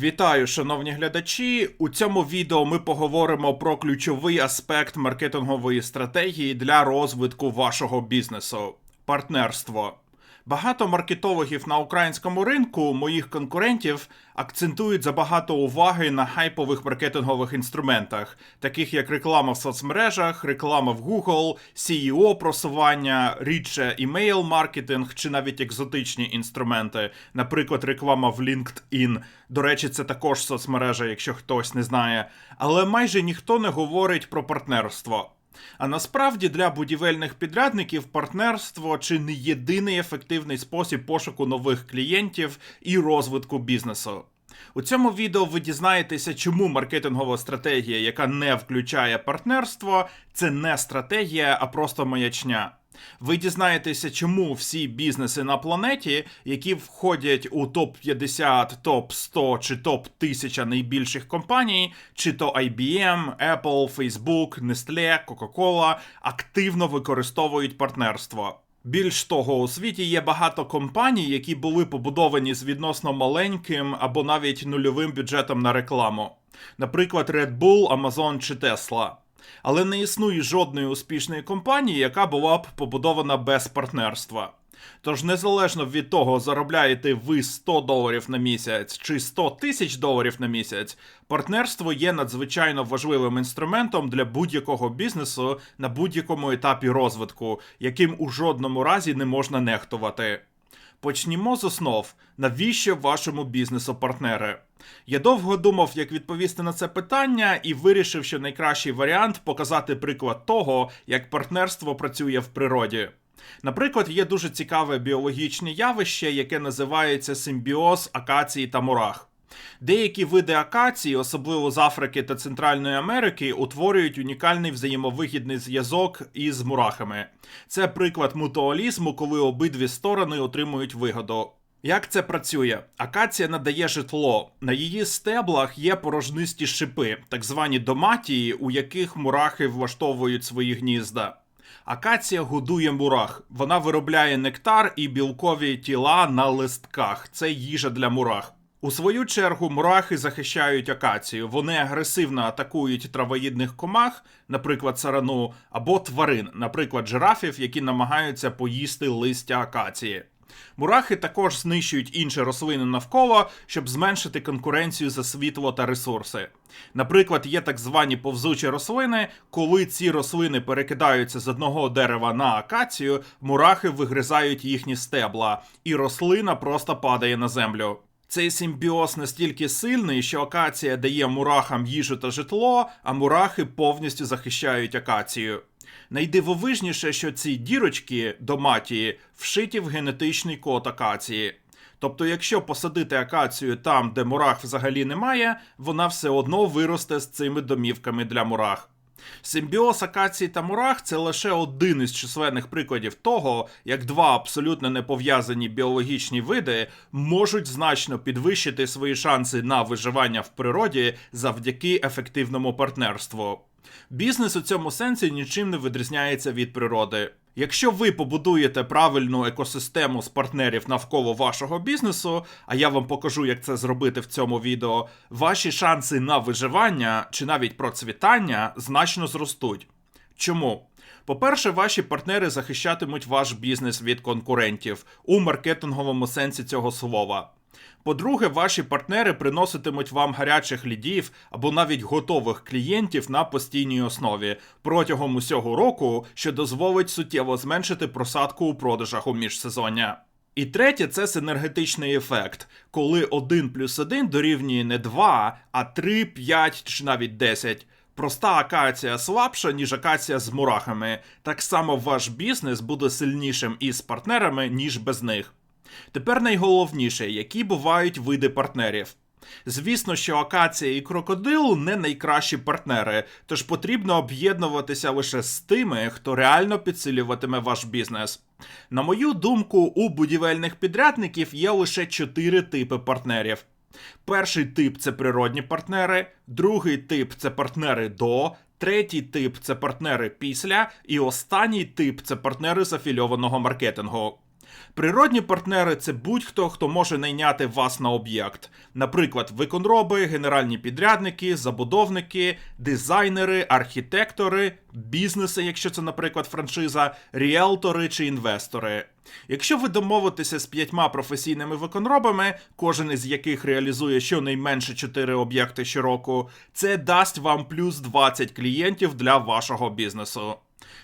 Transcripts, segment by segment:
Вітаю, шановні глядачі. У цьому відео ми поговоримо про ключовий аспект маркетингової стратегії для розвитку вашого бізнесу партнерство. Багато маркетологів на українському ринку, моїх конкурентів, акцентують забагато уваги на хайпових маркетингових інструментах, таких як реклама в соцмережах, реклама в Google, CEO просування, рідше імейл маркетинг чи навіть екзотичні інструменти, наприклад, реклама в LinkedIn. До речі, це також соцмережа, якщо хтось не знає. Але майже ніхто не говорить про партнерство. А насправді для будівельних підрядників партнерство чи не єдиний ефективний спосіб пошуку нових клієнтів і розвитку бізнесу. У цьому відео ви дізнаєтеся, чому маркетингова стратегія, яка не включає партнерство, це не стратегія, а просто маячня. Ви дізнаєтеся, чому всі бізнеси на планеті, які входять у топ 50, топ 100 чи топ 1000 найбільших компаній, чи то IBM, Apple, Facebook, Nestle, Coca-Cola, активно використовують партнерство. Більш того, у світі є багато компаній, які були побудовані з відносно маленьким або навіть нульовим бюджетом на рекламу. Наприклад, Red Bull, Amazon чи Tesla. Але не існує жодної успішної компанії, яка була б побудована без партнерства. Тож, незалежно від того, заробляєте ви 100 доларів на місяць чи 100 тисяч доларів на місяць, партнерство є надзвичайно важливим інструментом для будь-якого бізнесу на будь-якому етапі розвитку, яким у жодному разі не можна нехтувати. Почнімо з основ, навіщо вашому бізнесу партнери? Я довго думав, як відповісти на це питання, і вирішив, що найкращий варіант показати приклад того, як партнерство працює в природі. Наприклад, є дуже цікаве біологічне явище, яке називається симбіоз акації та мурах. Деякі види акації, особливо з Африки та Центральної Америки, утворюють унікальний взаємовигідний зв'язок із мурахами. Це приклад мутуалізму, коли обидві сторони отримують вигоду. Як це працює? Акація надає житло. На її стеблах є порожнисті шипи, так звані доматії, у яких мурахи влаштовують свої гнізда. Акація годує мурах. Вона виробляє нектар і білкові тіла на листках. Це їжа для мурах. У свою чергу мурахи захищають акацію. Вони агресивно атакують травоїдних комах, наприклад, сарану, або тварин, наприклад, жирафів, які намагаються поїсти листя акації. Мурахи також знищують інші рослини навколо, щоб зменшити конкуренцію за світло та ресурси. Наприклад, є так звані повзучі рослини, коли ці рослини перекидаються з одного дерева на акацію, мурахи вигризають їхні стебла, і рослина просто падає на землю. Цей симбіоз настільки сильний, що акація дає мурахам їжу та житло, а мурахи повністю захищають акацію. Найдивовижніше, що ці дірочки доматії вшиті в генетичний код акації. Тобто, якщо посадити акацію там, де мурах взагалі немає, вона все одно виросте з цими домівками для мурах. Симбіоз акації та мурах це лише один із численних прикладів того, як два абсолютно непов'язані біологічні види можуть значно підвищити свої шанси на виживання в природі завдяки ефективному партнерству. Бізнес у цьому сенсі нічим не відрізняється від природи. Якщо ви побудуєте правильну екосистему з партнерів навколо вашого бізнесу, а я вам покажу, як це зробити в цьому відео, ваші шанси на виживання чи навіть процвітання значно зростуть. Чому? По-перше, ваші партнери захищатимуть ваш бізнес від конкурентів у маркетинговому сенсі цього слова. По-друге, ваші партнери приноситимуть вам гарячих лідів або навіть готових клієнтів на постійній основі протягом усього року, що дозволить суттєво зменшити просадку у продажах у міжсезоння. І третє це синергетичний ефект, коли 1 плюс 1 дорівнює не 2, а 3, 5 чи навіть 10. Проста акація слабша, ніж акація з мурахами. Так само ваш бізнес буде сильнішим із партнерами, ніж без них. Тепер найголовніше, які бувають види партнерів. Звісно, що акація і крокодил не найкращі партнери, тож потрібно об'єднуватися лише з тими, хто реально підсилюватиме ваш бізнес. На мою думку, у будівельних підрядників є лише чотири типи партнерів. Перший тип це природні партнери, другий тип це партнери до, третій тип це партнери після, і останній тип це партнери з афільованого маркетингу. Природні партнери це будь-хто, хто може найняти вас на об'єкт. Наприклад, виконроби, генеральні підрядники, забудовники, дизайнери, архітектори, бізнеси, якщо це, наприклад, франшиза, ріелтори чи інвестори. Якщо ви домовитеся з п'ятьма професійними виконробами, кожен із яких реалізує щонайменше 4 об'єкти щороку, це дасть вам плюс 20 клієнтів для вашого бізнесу.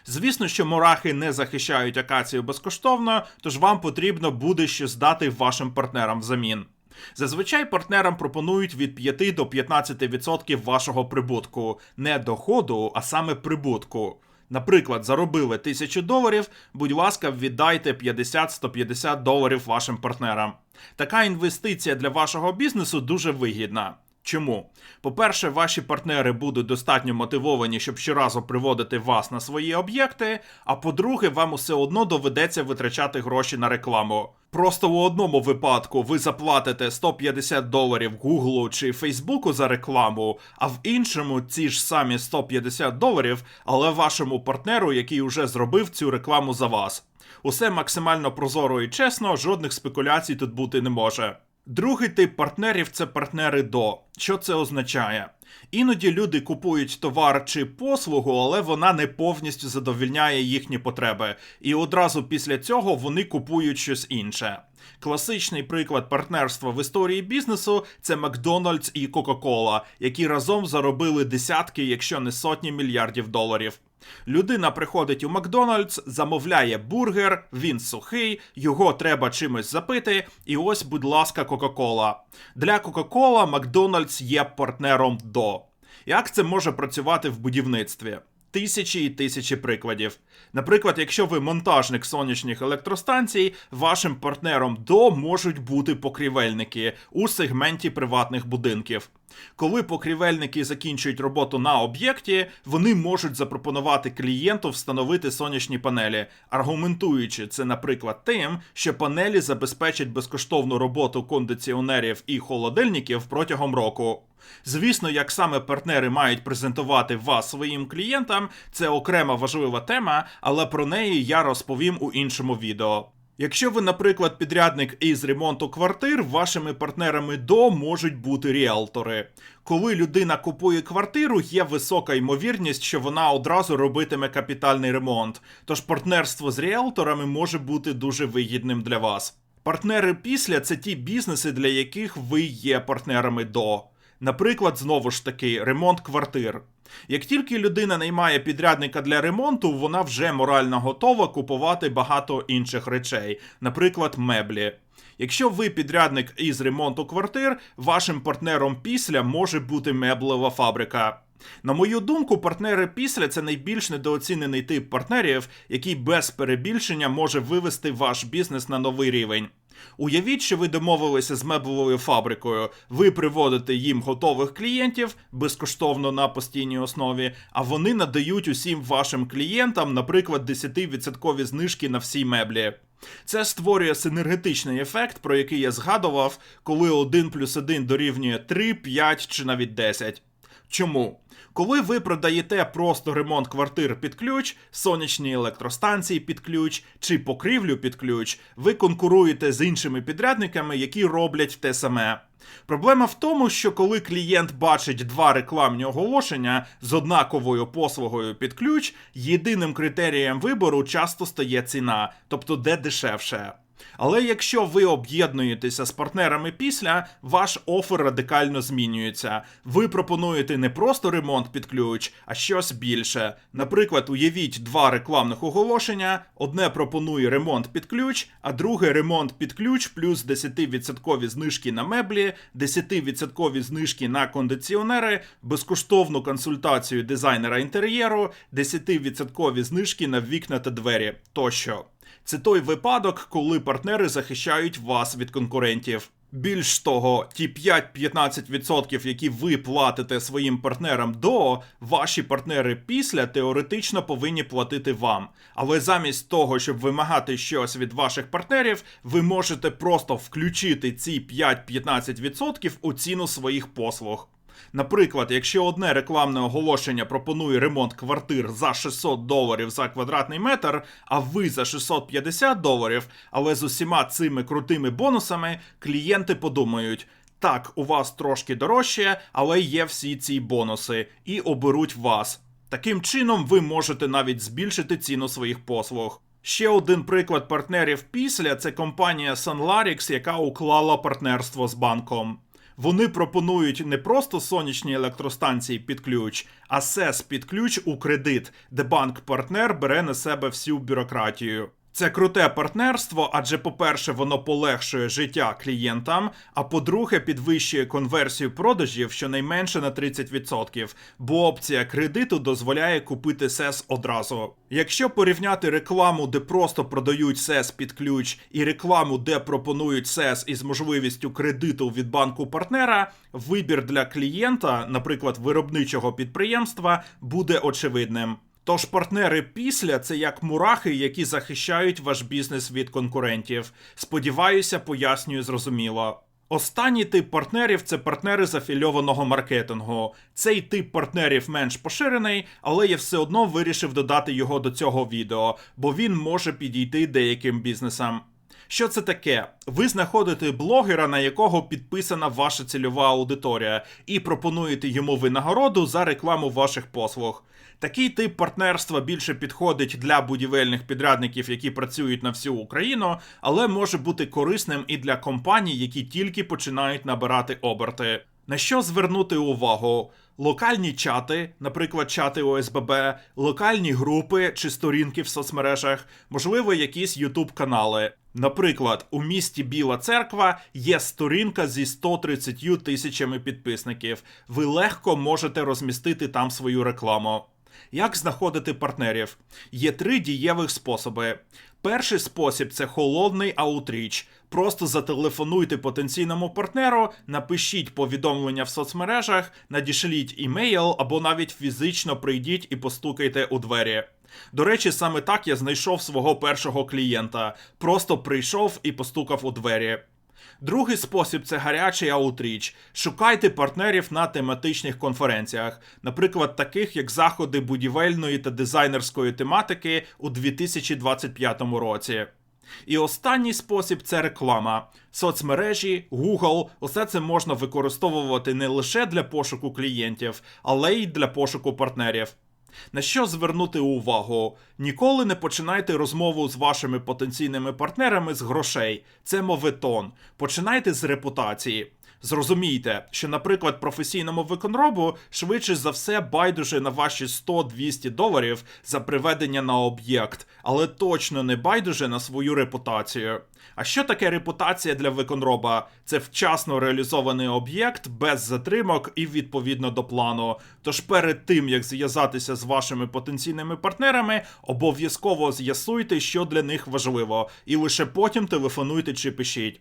Звісно, що мурахи не захищають акацію безкоштовно, тож вам потрібно буде щось дати вашим партнерам взамін. Зазвичай партнерам пропонують від 5 до 15% вашого прибутку, не доходу, а саме прибутку. Наприклад, заробили 1000 доларів, будь ласка, віддайте 50-150 доларів вашим партнерам. Така інвестиція для вашого бізнесу дуже вигідна. Чому? По-перше, ваші партнери будуть достатньо мотивовані, щоб щоразу приводити вас на свої об'єкти. А по-друге, вам усе одно доведеться витрачати гроші на рекламу. Просто у одному випадку ви заплатите 150 доларів Гуглу чи Фейсбуку за рекламу, а в іншому ці ж самі 150 доларів, але вашому партнеру, який уже зробив цю рекламу за вас. Усе максимально прозоро і чесно, жодних спекуляцій тут бути не може. Другий тип партнерів це партнери до. Що це означає? Іноді люди купують товар чи послугу, але вона не повністю задовільняє їхні потреби, і одразу після цього вони купують щось інше. Класичний приклад партнерства в історії бізнесу це Макдональдс і Кока-Кола, які разом заробили десятки, якщо не сотні мільярдів доларів. Людина приходить у Макдональдс, замовляє бургер, він сухий, його треба чимось запити, і ось, будь ласка, Кока-Кола. Для Кока-Кола Макдональдс є партнером до. Як це може працювати в будівництві? Тисячі і тисячі прикладів. Наприклад, якщо ви монтажник сонячних електростанцій, вашим партнером до можуть бути покрівельники у сегменті приватних будинків. Коли покрівельники закінчують роботу на об'єкті, вони можуть запропонувати клієнту встановити сонячні панелі, аргументуючи це, наприклад, тим, що панелі забезпечать безкоштовну роботу кондиціонерів і холодильників протягом року. Звісно, як саме партнери мають презентувати вас своїм клієнтам, це окрема важлива тема, але про неї я розповім у іншому відео. Якщо ви, наприклад, підрядник із ремонту квартир, вашими партнерами до можуть бути ріелтори. Коли людина купує квартиру, є висока ймовірність, що вона одразу робитиме капітальний ремонт. Тож партнерство з ріелторами може бути дуже вигідним для вас. Партнери після це ті бізнеси, для яких ви є партнерами до. Наприклад, знову ж таки, ремонт квартир. Як тільки людина наймає підрядника для ремонту, вона вже морально готова купувати багато інших речей, наприклад, меблі. Якщо ви підрядник із ремонту квартир, вашим партнером після може бути меблева фабрика. На мою думку, партнери після це найбільш недооцінений тип партнерів, який без перебільшення може вивести ваш бізнес на новий рівень. Уявіть, що ви домовилися з меблевою фабрикою, ви приводите їм готових клієнтів безкоштовно на постійній основі, а вони надають усім вашим клієнтам, наприклад, 10% знижки на всі меблі. Це створює синергетичний ефект, про який я згадував, коли 1 плюс 1 дорівнює 3, 5 чи навіть 10. Чому? Коли ви продаєте просто ремонт квартир під ключ, сонячні електростанції під ключ чи покрівлю під ключ, ви конкуруєте з іншими підрядниками, які роблять те саме. Проблема в тому, що коли клієнт бачить два рекламні оголошення з однаковою послугою під ключ, єдиним критерієм вибору часто стає ціна, тобто де дешевше. Але якщо ви об'єднуєтеся з партнерами після, ваш офер радикально змінюється. Ви пропонуєте не просто ремонт під ключ, а щось більше. Наприклад, уявіть два рекламних оголошення: одне пропонує ремонт під ключ, а друге ремонт під ключ плюс 10% знижки на меблі, 10% знижки на кондиціонери, безкоштовну консультацію дизайнера інтер'єру, 10% знижки на вікна та двері тощо. Це той випадок, коли партнери захищають вас від конкурентів. Більш того, ті 5-15%, які ви платите своїм партнерам до, ваші партнери після теоретично повинні платити вам. Але замість того, щоб вимагати щось від ваших партнерів, ви можете просто включити ці 5-15% у ціну своїх послуг. Наприклад, якщо одне рекламне оголошення пропонує ремонт квартир за 600 доларів за квадратний метр, а ви за 650 доларів, але з усіма цими крутими бонусами клієнти подумають. Так, у вас трошки дорожче, але є всі ці бонуси і оберуть вас. Таким чином, ви можете навіть збільшити ціну своїх послуг. Ще один приклад партнерів після це компанія Sunlarix, яка уклала партнерство з банком. Вони пропонують не просто сонячні електростанції під ключ, а СЕС під ключ у кредит, де банк-партнер бере на себе всю бюрократію. Це круте партнерство, адже, по-перше, воно полегшує життя клієнтам, а по-друге, підвищує конверсію продажів щонайменше на 30%, бо опція кредиту дозволяє купити СЕС одразу. Якщо порівняти рекламу, де просто продають СЕС під ключ, і рекламу, де пропонують СЕС із можливістю кредиту від банку партнера, вибір для клієнта, наприклад, виробничого підприємства, буде очевидним. Тож партнери після це як мурахи, які захищають ваш бізнес від конкурентів. Сподіваюся, пояснюю зрозуміло. Останній тип партнерів це партнери з афільованого маркетингу. Цей тип партнерів менш поширений, але я все одно вирішив додати його до цього відео, бо він може підійти деяким бізнесам. Що це таке? Ви знаходите блогера, на якого підписана ваша цільова аудиторія, і пропонуєте йому винагороду за рекламу ваших послуг. Такий тип партнерства більше підходить для будівельних підрядників, які працюють на всю Україну, але може бути корисним і для компаній, які тільки починають набирати оберти. На що звернути увагу? Локальні чати, наприклад, чати ОСББ, локальні групи чи сторінки в соцмережах, можливо, якісь YouTube канали. Наприклад, у місті Біла Церква є сторінка зі 130 тисячами підписників. Ви легко можете розмістити там свою рекламу. Як знаходити партнерів? Є три дієвих способи. Перший спосіб це холодний аутріч. Просто зателефонуйте потенційному партнеру, напишіть повідомлення в соцмережах, надішліть імейл або навіть фізично прийдіть і постукайте у двері. До речі, саме так я знайшов свого першого клієнта. Просто прийшов і постукав у двері. Другий спосіб це гарячий аутріч. Шукайте партнерів на тематичних конференціях, наприклад, таких як заходи будівельної та дизайнерської тематики у 2025 році. І останній спосіб це реклама. Соцмережі, Google, усе це можна використовувати не лише для пошуку клієнтів, але й для пошуку партнерів. На що звернути увагу? Ніколи не починайте розмову з вашими потенційними партнерами з грошей. Це моветон. Починайте з репутації. Зрозумійте, що, наприклад, професійному виконробу швидше за все байдуже на ваші 100-200 доларів за приведення на об'єкт, але точно не байдуже на свою репутацію. А що таке репутація для виконроба? Це вчасно реалізований об'єкт без затримок і відповідно до плану. Тож перед тим як зв'язатися з вашими потенційними партнерами, обов'язково з'ясуйте, що для них важливо, і лише потім телефонуйте чи пишіть.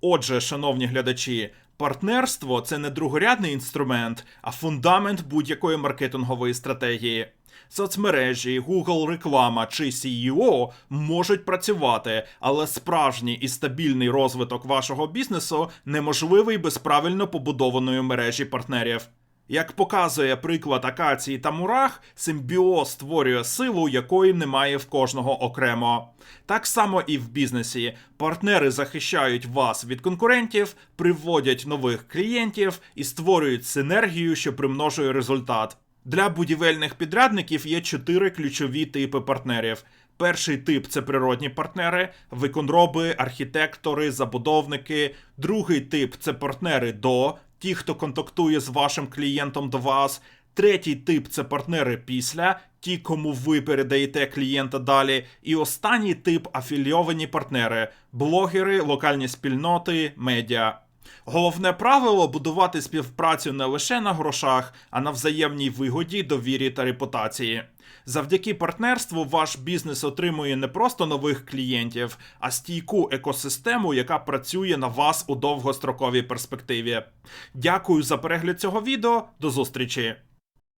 Отже, шановні глядачі, партнерство це не другорядний інструмент, а фундамент будь-якої маркетингової стратегії. Соцмережі, Google реклама чи CEO можуть працювати, але справжній і стабільний розвиток вашого бізнесу неможливий без правильно побудованої мережі партнерів. Як показує приклад акації та мурах, симбіоз створює силу, якої немає в кожного окремо. Так само і в бізнесі. Партнери захищають вас від конкурентів, приводять нових клієнтів і створюють синергію, що примножує результат. Для будівельних підрядників є чотири ключові типи партнерів. Перший тип це природні партнери, виконроби, архітектори, забудовники. Другий тип це партнери до, ті, хто контактує з вашим клієнтом до вас. Третій тип це партнери після, ті, кому ви передаєте клієнта далі. І останній тип афільовані партнери, блогери, локальні спільноти, медіа. Головне правило будувати співпрацю не лише на грошах, а на взаємній вигоді, довірі та репутації. Завдяки партнерству ваш бізнес отримує не просто нових клієнтів, а стійку екосистему, яка працює на вас у довгостроковій перспективі. Дякую за перегляд цього відео. До зустрічі!